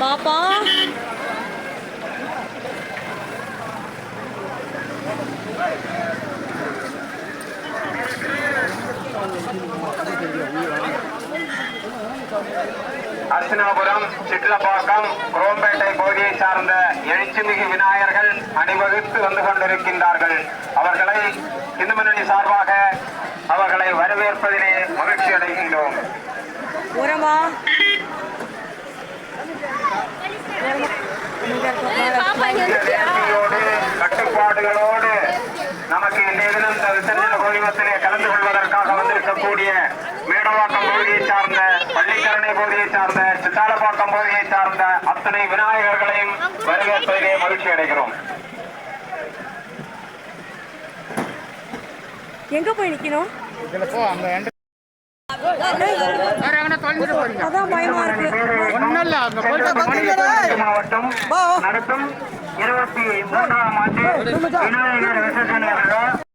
பாப்பா. அர்ச்சனாபுரம் சிட்லப்பாக்கம் குரோம்பேட்டை பகுதியை சார்ந்த எழுச்சிமிகு விநாயகர்கள் அணிவகுத்து வந்து கொண்டிருக்கின்றார்கள். அவர்களை இந்து முன்னணி சார்பாக அவர்களை வரவேற்பதிலே மகிழ்ச்சி அடைகின்றோம் இந்த நேர்த்தியோடு கட்டுப்பாடுகளோடு நமக்கு இன்றைய தினம் இந்த விசர்ஜன கோலிமத்திலே கலந்து கொள்வதற்காக வந்திருக்கக்கூடிய மேடவாக்கம் பகுதியை சார்ந்த பள்ளிக்கரணை பகுதியை சார்ந்த சித்தாலப்பாக்கம் பகுதியை சார்ந்த அத்தனை விநாயகர்களையும் வரவேற்பதிலே மகிழ்ச்சி அடைகிறோம். எங்க போய் நிக்கணும்? அதான் பயமா இருக்கு. மாவட்டம் நடத்தும் இருபத்தி மூன்றாம் ஆண்டு விநாயகர் ஏய்